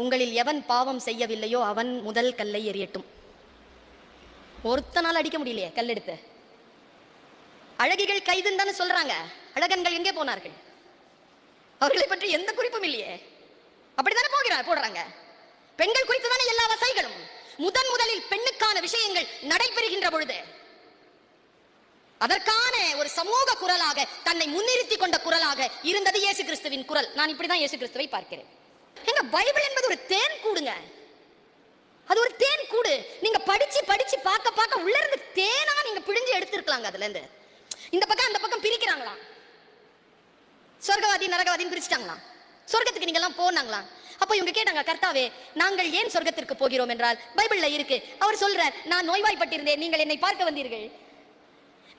உங்களில் எவன் பாவம் செய்யவில்லையோ அவன் முதல் கல்லை எறியட்டும். ஒருத்தனால் அடிக்க முடியலையே கல்லெடுத்து அழகிகள் கைதுன்னு தானே சொல்றாங்க. அழகன்கள் எங்கே போனார்கள்? அவர்களை பற்றி எந்த குறிப்பும் இல்லையே. அப்படித்தானே போகிறார் போடுறாங்க. பெண்கள் குறித்து தானே எல்லா வசைகளும். முதன் முதலில் பெண்ணுக்கான விஷயங்கள் நடைபெறுகின்ற பொழுது அதற்கான ஒரு சமூக குரலாக தன்னை முன்னிறுத்தி கொண்ட குரலாக இருந்தது இயேசு கிறிஸ்துவின் குரல். நான் இப்படிதான் இயேசு கிறிஸ்துவை பார்க்கிறேன். எங்க பைபிள் என்பது ஒரு தேன் கூடுங்க. அது ஒரு தேன் கூடு. நீங்க படிச்சு படிச்சு பார்க்க பார்க்க உள்ள இருந்து தேனா நீங்க பிழிஞ்சு எடுத்திருக்கலாங்க அதுல இருந்து இந்த பக்கம் அந்த பக்கம் பிரிக்கிறாங்களாம். சொர்க்கவாதி நரகவாதின்னு பிரிச்சுட்டாங்களாம். சொர்க்கத்துக்கு நீங்க எல்லாம் போனாங்களாம் அப்ப இவங்க கேட்டாங்க கர்த்தாவே நாங்கள் ஏன் சொர்க்கத்திற்கு போகிறோம் என்றால்? பைபிள்ல இருக்கு. அவர் சொல்றார் நான் நோய்வாய்ப்பட்டிருந்தேன் நீங்கள் என்னை பார்க்க வந்தீர்கள்.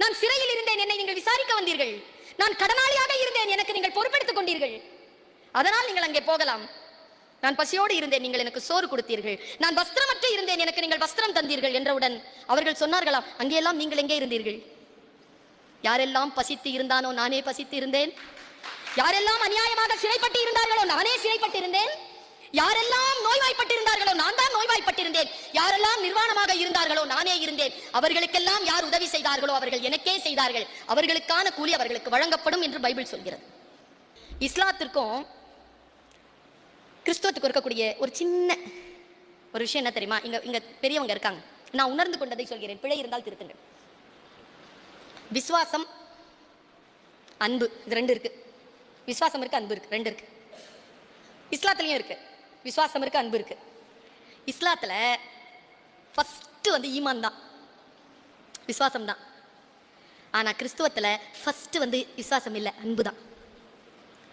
நான் சிறையில் இருந்தேன் என்னை நீங்கள் விசாரிக்க வந்தீர்கள். நான் கடனாளியாக இருந்தேன் எனக்கு நீங்கள் பொறுப்பெடுத்துக் கொண்டீர்கள். அதனால் நீங்கள் அங்கே போகலாம். நான் பசியோடு இருந்தேன் நீங்கள் எனக்கு சோறு கொடுத்தீர்கள். நான் வஸ்திரமற்று இருந்தேன் எனக்கு நீங்கள் வஸ்திரம் தந்தீர்கள் என்றவுடன் அவர்கள் சொன்னார்களாம் அங்கேயெல்லாம் நீங்கள் எங்கே இருந்தீர்கள்? யாரெல்லாம் பசித்து இருந்தானோ நானே பசித்து இருந்தேன். யாரெல்லாம் அநியாயமாக சிறைப்பட்டு இருந்தார்களோ நானே சிறைப்பட்டு இருந்தேன். யாரெல்லாம் நோய்வாய்ப்பட்டிருந்தார்களோ நான் தான் நோய்வாய்ப்பட்டிருந்தேன் யாரெல்லாம் நிர்வாணமாக இருந்தார்களோ நானே இருந்தேன். அவர்களுக்கெல்லாம் யார் உதவி செய்தார்களோ அவர்கள் எனக்கே செய்தார்கள். அவர்களுக்கான கூலி அவர்களுக்கு வழங்கப்படும் என்று பைபிள் சொல்கிறது. இஸ்லாத்திற்கும் கிறிஸ்துவத்துக்கு இருக்கக்கூடிய ஒரு சின்ன ஒரு விஷயம் என்ன தெரியுமா? இங்க இங்க பெரியவங்க இருக்காங்க. நான் உணர்ந்து கொண்டதை சொல்கிறேன். பிழை இருந்தால் திருத்துங்கள். விசுவாசம் அன்பு. இது ரெண்டு இருக்கு. விசுவாசம் இருக்கு அன்பு இருக்கு. ரெண்டு இருக்கு. இஸ்லாத்துலேயும் இருக்கு. விசுவாசம் இருக்கு அன்பு இருக்கு. இஸ்லாத்துல ஃபர்ஸ்ட் வந்து ஈமான் தான். விசுவாசம் தான். ஆனால் கிறிஸ்துவத்தில் ஃபஸ்ட்டு வந்து விசுவாசம் இல்லை அன்பு தான்.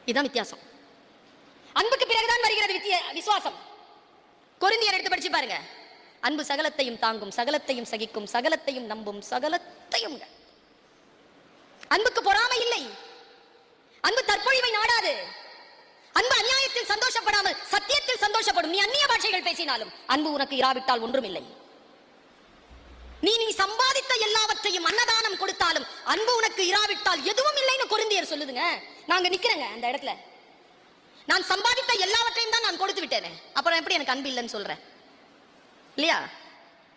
இதுதான் வித்தியாசம். அன்புக்கு பிறகுதான் வருகிறது வித்திய விசுவாசம். கொரிந்தியர் எடுத்து படிச்சு பாருங்க. அன்பு சகலத்தையும் தாங்கும் சகலத்தையும் சகிக்கும் சகலத்தையும் நம்பும் சகலத்தையும் அன்புக்கு பொறாமை இல்லை. அன்பு தற்பொழிவை நாடாது. அன்பு அநியாயத்தில் சந்தோஷப்படாமல் சத்தியத்தில் சந்தோஷப்படும். நீ அந்நிய பாஷைகள் பேசினாலும் அன்பு உனக்கு இராவிட்டால் ஒன்றும் இல்லை நீ நீ சம்பாதித்த எல்லாவற்றையும் அன்னதானம் கொடுத்தாலும் அன்பு உனக்கு இராவிட்டால் எதுவும் இல்லைன்னு கொரிந்தியர் சொல்லுதுங்க. நாங்க நிக்கிறேங்க அந்த இடத்துல. நான் சம்பாதித்த எல்லாவற்றையும் தான் நான் கொடுத்து விட்டேனே. அப்புறம் எப்படி எனக்கு அன்பு இல்லைன்னு சொல்றேன்? இல்லையா?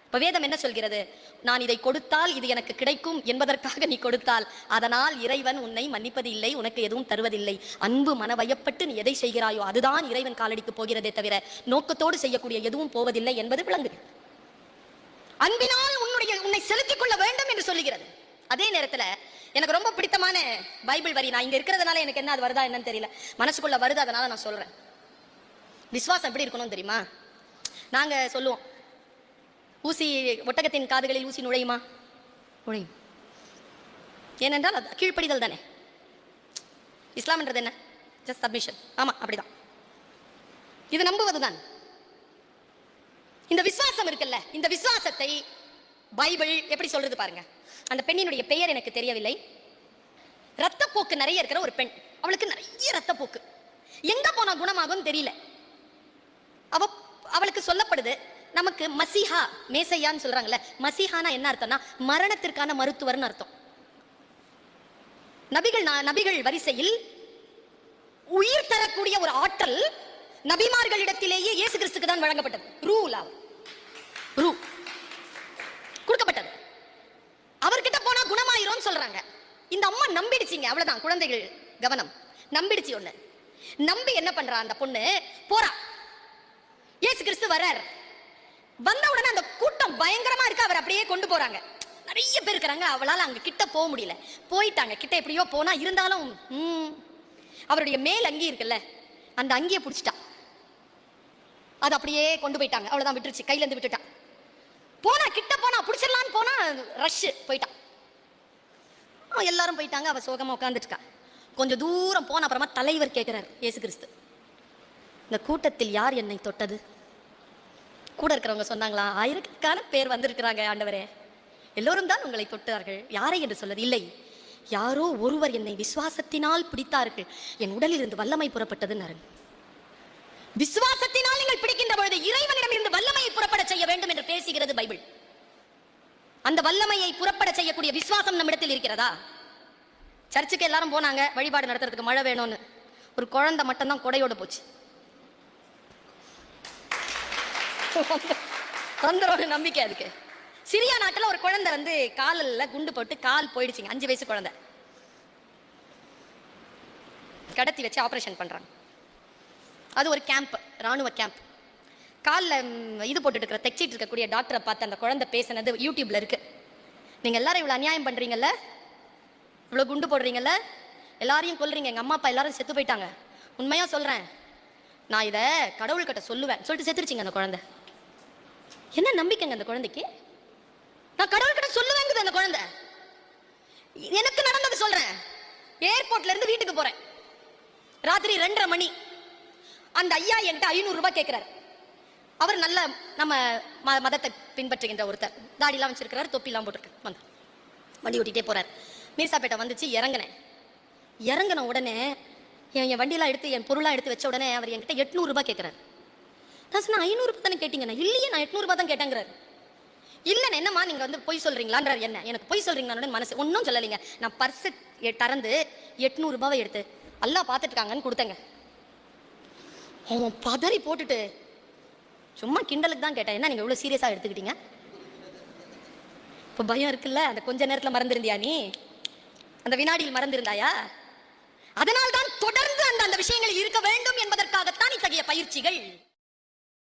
இப்ப வேதம் என்ன சொல்கிறது? நான் இதை கொடுத்தால் இது எனக்கு கிடைக்கும் என்பதற்காக நீ கொடுத்தால். அதனால் இறைவன் உன்னை மன்னிப்பது இல்லை உனக்கு எதுவும் தருவதில்லை. அன்பு மனவயப்பட்டு நீ எதை செய்கிறாயோ அதுதான் இறைவன் காலடிக்கு போகிறதே தவிர நோக்கத்தோடு செய்யக்கூடிய எதுவும் போவதில்லை என்பது விளங்குது. அன்பினால் உன்னுடைய உன்னை செலுத்திக் கொள்ள வேண்டும் என்று சொல்லுகிறது. அதே நேரத்துல எனக்கு ரொம்ப பிடித்தமான பைபிள் வரி. நான் இங்க இருக்கிறதுனால எனக்கு என்ன அது வருதா என்னன்னு தெரியல. மனசுக்குள்ள வருது அதனால நான் சொல்றேன். விசுவாசம் எப்படி இருக்கணும் தெரியுமா? நாங்க சொல்லுவோம் ஊசி ஒட்டகத்தின் காதுகளில் ஊசி நுழையுமா? நுழையும். ஏனென்றால் அது கீழ்ப்படிதல் தானே. இஸ்லாம்ன்றது என்ன? ஜஸ்ட் சப்மிஷன் ஆமா அப்படிதான். இது நம்புவது தான் இந்த விசுவாசம் இருக்குல்ல இந்த விசுவாசத்தை பைபிள் எப்படி சொல்றது பாருங்க. அந்த பெண்ணினுடைய பெயர் எனக்கு தெரியவில்லை. ரத்தப்போக்கு நிறைய இருக்கிற ஒரு பெண். அவளுக்கு நிறைய ரத்தப்போக்கு எங்க போனா குணமாகும் தெரியல. அவ அவளுக்கு சொல்லப்படுது நமக்கு மசிஹா மேசையான்னு சொல்றாங்கல்ல. மசிஹானா என்ன அர்த்தம்னா மரணத்திற்கான மருத்துவர்னு அர்த்தம். நபிகள் நபிகள் வரிசையில் உயிர் தரக்கூடிய ஒரு ஆற்றல் நபிமார்களிடத்திலேயே இயேசு கிறிஸ்துக்கு தான் வழங்கப்பட்டது. ரூ அவர் ரூ. குணமாயிரும் இந்த அம்மா நம்பிடுச்சிங்க அவ்வளவுதான். குழந்தைகள் கவனம். நம்பிடுச்சு ஒண்ணு. நம்பி என்ன பண்றா அந்த பொண்ணு? போறா. இயேசு கிறிஸ்து வர்றார். வந்த உடனே அந்த கூட்டம் பயங்கரமா இருக்கு. அவர் அப்படியே கொண்டு போறாங்க. நிறைய பேர் இருக்கிறாங்க. அவளால அங்க கிட்ட போக முடியல. போயிட்டாங்க. கிட்ட எப்படியோ போனா இருந்தாலும் அவருடைய மேல் அங்கி இருக்குல்ல அந்த அங்கியை பிடிச்சிட்டா. அது அப்படியே கொண்டு போயிட்டாங்க. அவ்வளவுதான் விட்டுருச்சு. கையில இருந்து விட்டுட்டா. போனா கிட்ட போனா பிடிச்சிடலான்னு போனா ரஷ் போயிட்டான் அவன் எல்லாரும் போயிட்டாங்க. அவள் சோகமாக உட்காந்துட்டுக்கா கொஞ்சம் தூரம் போன அப்புறமா தலைவர் கேட்குறாரு ஏசு கிறிஸ்து இந்த கூட்டத்தில் யார் என்னை தொட்டது? கூட இருக்கிறவங்க சொன்னாங்களா? ஆயிரக்கணக்கான பேர் வந்திருக்கிறாங்க ஆண்டவரே. எல்லோரும் தான் உங்களை தொட்டார்கள். யாரை என்று சொல்லது? இல்லை. யாரோ ஒருவர் என்னை விசுவாசத்தினால் பிடித்தார்கள். என் உடலில் இருந்து வல்லமை புறப்பட்டதுன்னு விசுவாசத்தினால் நீங்கள் பிடிக்கின்ற பொழுது இறைவனிடம் இருந்து வல்லமையை புறப்பட செய்ய வேண்டும் என்று பேசுகிறது பைபிள். அந்த வல்லமையை புறப்பட செய்யக்கூடிய விசுவாசம் நம்மிடத்தில் இருக்கிறதா? சர்ச்சுக்கு எல்லாரும் போனாங்க வழிபாடு நடத்துறதுக்கு மழை வேணும்னு. ஒரு குழந்தை மட்டும்தான் கொடையோட போச்சு. வந்துடும் நம்பிக்கை அதுக்கு. சிரியா நாட்டில் ஒரு குழந்தை வந்து காலில் குண்டு போட்டு கால் போயிடுச்சுங்க அஞ்சு வயசு குழந்தை. கடத்தி வச்சு ஆப்ரேஷன் பண்ணுறாங்க அது ஒரு கேம்ப் ராணுவ கேம்ப் காலில் இது போட்டுட்டு இருக்கிற தைச்சிட்டு இருக்கக்கூடிய டாக்டரை பார்த்து அந்த குழந்தை பேசினது யூடியூப்ல இருக்கு. நீங்க எல்லாரும் இவ்வளவு அநியாயம் பண்றீங்கல்ல? இவ்வளவு குண்டு போடுறீங்கல்ல? எல்லாரையும் கொல்றீங்க. எங்க அம்மா அப்பா எல்லாரும் செத்து போயிட்டாங்க. உண்மையா சொல்றேன். நான் இதை கடவுள்கிட்ட சொல்லுவேன். சொல்லிட்டு செத்துருச்சிங்க அந்த குழந்தை. என்ன நம்பிக்கைங்க அந்த குழந்தைக்கு? நான் கடவுள்கிட்ட சொல்லுவேங்குது அந்த குழந்தை. எனக்கு நடந்தது சொல்றேன். ஏர்போர்ட்ல இருந்து வீட்டுக்கு போறேன். ராத்திரி ரெண்டரை மணி. அந்த ஐயா என்கிட்ட ஐநூறு ரூபாய் அவர் நல்ல நம்ம ம- மதத்தை பின்பற்றுகின்ற ஒருத்தர். தாடிலாம் வச்சிருக்கிறார் தொப்பிலாம் போட்டிருக்காரு. வந்து. வண்டி ஓட்டிகிட்டே போகிறார் மீர்சாப்பேட்டை வந்துச்சு இறங்கினேன். இறங்கின உடனே என் என் வண்டியெலாம் எடுத்து என் பொருளாக எடுத்து வச்ச உடனே அவர் என்கிட்ட எட்நூறுரூபா கேட்குறாரு நான் சொன்னேன் ஐநூறு தானே கேட்டிங்கண்ணா இல்லையே நான் எட்நூறுபா தான் கேட்டேங்கிறாரு. இல்லைண்ணே என்னம்மா நீங்கள் வந்து பொய் சொல்கிறீங்களான்றார் என்ன? எனக்கு பொய் சொல்கிறீங்களான்னு மனசு? ஒன்றும் சொல்லலைங்க. நான் பர்ஸு திறந்து எட்நூறுபாவை எடுத்து எல்லாம் பார்த்துட்டு இருக்காங்கன்னு கொடுத்தேங்க. அவன் பதறி போட்டுட்டு சும்மா கிண்டலுக்கு தான் கேட்டேன். என்ன நீங்கள் இவ்வளோ சீரியஸாக எடுத்துக்கிட்டீங்க? இப்போ பயம் இருக்குல்ல அந்த கொஞ்ச நேரத்தில் மறந்துருந்தியா நீ? அந்த வினாடியில் மறந்திருந்தாயா? அதனால் தான் தொடர்ந்து அந்த அந்த விஷயங்கள் இருக்க வேண்டும் என்பதற்காகத்தான் இத்தகைய பயிற்சிகள்.